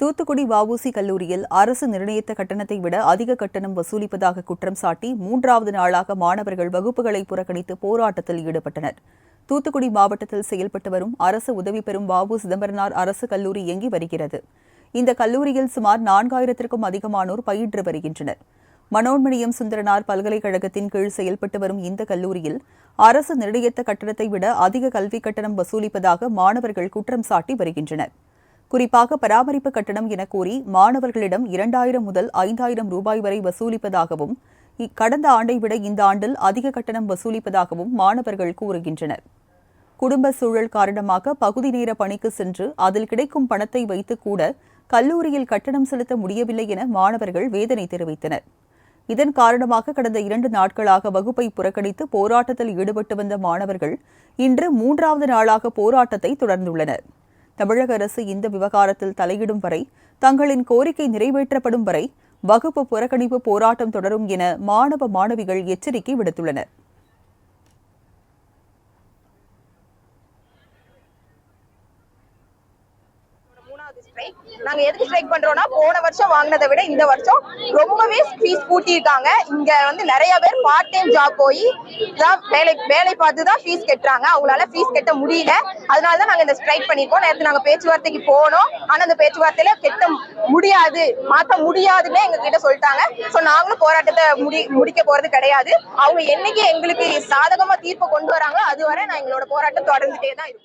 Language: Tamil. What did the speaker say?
தூத்துக்குடி வஉசி கல்லூரியில் அரசு நிர்ணயித்த கட்டணத்தை விட அதிக கட்டணம் வசூலிப்பதாக குற்றம் சாட்டி மூன்றாவது நாளாக மாணவர்கள் வகுப்புகளை புறக்கணித்து போராட்டத்தில் ஈடுபட்டனர். தூத்துக்குடி மாவட்டத்தில் செயல்பட்டு வரும் அரசு உதவி பெறும் வஉ சிதம்பரனார் அரசு கல்லூரி இயங்கி வருகிறது. இந்த கல்லூரியில் சுமார் நான்காயிரத்திற்கும் அதிகமானோர் பயின்று வருகின்றனர். மனோன்மணியம் சுந்தரனார் பல்கலைக்கழகத்தின் கீழ் செயல்பட்டு வரும் இந்த கல்லூரியில் அரசு நிர்ணயித்த கட்டணத்தை விட அதிக கல்வி கட்டணம் வசூலிப்பதாக மாணவர்கள் குற்றம் சாட்டி வருகின்றனர். குறிப்பாக பராமரிப்பு கட்டணம் என கூறி மாணவர்களிடம் இரண்டாயிரம் முதல் ஐந்தாயிரம் ரூபாய் வரை வசூலிப்பதாகவும் கடந்த ஆண்டை விட இந்த ஆண்டில் அதிக கட்டணம் வசூலிப்பதாகவும் மாணவர்கள் கூறுகின்றனர். குடும்ப சூழல் காரணமாக பகுதி நேர பணிக்கு சென்று அதில் கிடைக்கும் பணத்தை வைத்து கூட கல்லூரியில் கட்டணம் செலுத்த முடியவில்லை என மாணவர்கள் வேதனை தெரிவித்தனர். இதன் காரணமாக கடந்த இரண்டு நாட்களாக வகுப்பை புறக்கணித்து போராட்டத்தில் ஈடுபட்டு வந்த மாணவர்கள் இன்று மூன்றாவது நாளாக போராட்டத்தை தொடர்ந்துள்ளனர். தமிழக அரசு இந்த விவகாரத்தில் தலையிடும் வரை தங்களின் கோரிக்கை நிறைவேற்றப்படும் வரை வகுப்பு புறக்கணிப்பு போராட்டம் தொடரும் என மாணவ மாணவிகள் எச்சரிக்கை விடுத்துள்ளனர். நாங்க எதுக்கு ஸ்ட்ரைக் பண்றோம்னா போன வருஷம் வாங்கினதை விட இந்த வருஷம் ரொம்பவே ஃபீஸ் கூட்டியிருக்காங்க. இங்க வந்து நிறைய பேர் பார்ட் டைம் ஜாப் போய் தான் வேலை வேலை பார்த்து தான் ஃபீஸ் கட்டுறாங்க. அவங்களால ஃபீஸ் கட்ட முடியல. அதனாலதான் நாங்க இந்த ஸ்ட்ரைக் பண்ணிருக்கோம். நேற்று நாங்க பேச்சுவார்த்தைக்கு போனோம். ஆனா அந்த பேச்சுவார்த்தையில கட்ட முடியாது. மாத்த முடியாதுன்னு எங்க கிட்ட சொல்லிட்டாங்க. சோ நாங்களும் போராட்டத்தை முடி முடிக்க போறது கிடையாது. அவங்க என்னைக்கு எங்களுக்கு சாதகமா தீர்ப்பு கொண்டு வராங்களோ அதுவரை நான் எங்களோட போராட்டம் தொடர்ந்துட்டே தான் இருக்கும்.